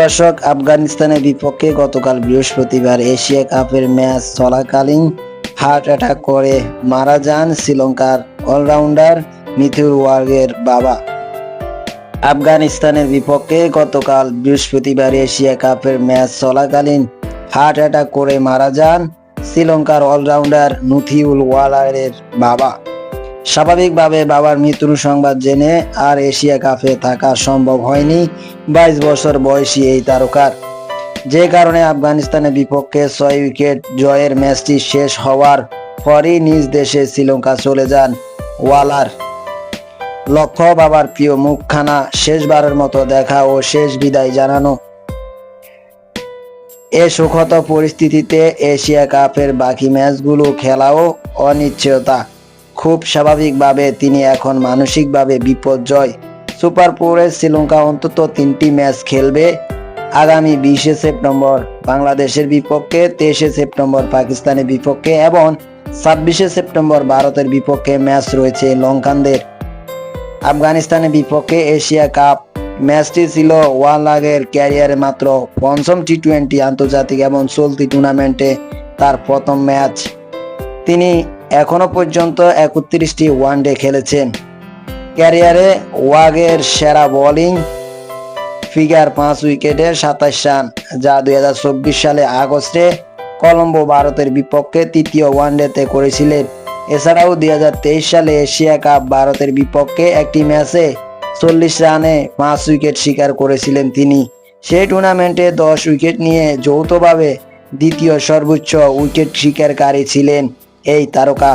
দর্শক, আফগানিস্তানের বিপক্ষে গতকাল বৃহস্পতিবার এশিয়া কাপের ম্যাচ চলাকালীন হার্ট অ্যাটাক করে মারা যান শ্রীলঙ্কার অলরাউন্ডার মিথুর ওয়ার্গের বাবা। আফগানিস্তানের বিপক্ষে গতকাল বৃহস্পতিবার এশিয়া কাপের ম্যাচ চলাকালীন হার্ট অ্যাটাক করে মারা যান শ্রীলঙ্কার অলরাউন্ডার নুথিউল ওয়ালারের বাবা। স্বাভাবিকভাবে বাবার মৃত্যুর সংবাদ জেনে আর এশিয়া কাপে থাকা সম্ভব হয়নি বাইশ বছর বয়সী এই তারকার। যে কারণে আফগানিস্তানের বিপক্ষে ছয় উইকেট জয়ের ম্যাচটি শেষ হওয়ার পরই নিজ দেশে শ্রীলঙ্কা চলে যান ওয়ালার। লক্ষ্য, বাবার প্রিয় মুখখানা শেষবারের মতো দেখা ও শেষ বিদায় জানানো। এ সুখত পরিস্থিতিতে এশিয়া কাপের বাকি ম্যাচগুলো খেলাও অনিশ্চয়তা। খুব স্বাভাবিকভাবে তিনি এখন মানসিকভাবে বিপর্যয়। সুপার ফোরে শ্রীলঙ্কা অন্তত তিনটি ম্যাচ খেলবে। আগামী বিশে সেপ্টেম্বর বাংলাদেশের বিপক্ষে, তেইশে সেপ্টেম্বর পাকিস্তানের বিপক্ষে এবং ছাব্বিশে সেপ্টেম্বর ভারতের বিপক্ষে ম্যাচ রয়েছে লঙ্কানদের। আফগানিস্তানের বিপক্ষে এশিয়া কাপ ম্যাচটি ছিল ওয়ানলাগের ক্যারিয়ারে মাত্র পঞ্চম টি টোয়েন্টি আন্তর্জাতিক এবং চলতি টুর্নামেন্টে তার প্রথম ম্যাচ। তিনি এখনও পর্যন্ত একত্রিশটি ওয়ানডে খেলেছেন। ক্যারিয়ারে ওয়াগের সেরা বোলিং, ফিগার পাঁচ উইকেটে সাতাশ রান, যা দু হাজার চব্বিশ সালে আগস্টে কলম্বো ভারতের বিপক্ষে তৃতীয় ওয়ানডেতে করেছিলেন। এছাড়াও দুই হাজার তেইশ সালে এশিয়া কাপ ভারতের বিপক্ষে একটি ম্যাচে চল্লিশ রানে পাঁচ উইকেট শিকার করেছিলেন তিনি। সেই টুর্নামেন্টে দশ উইকেট নিয়ে যৌথভাবে দ্বিতীয় সর্বোচ্চ উইকেট শিকারকারী ছিলেন। এই তারকা।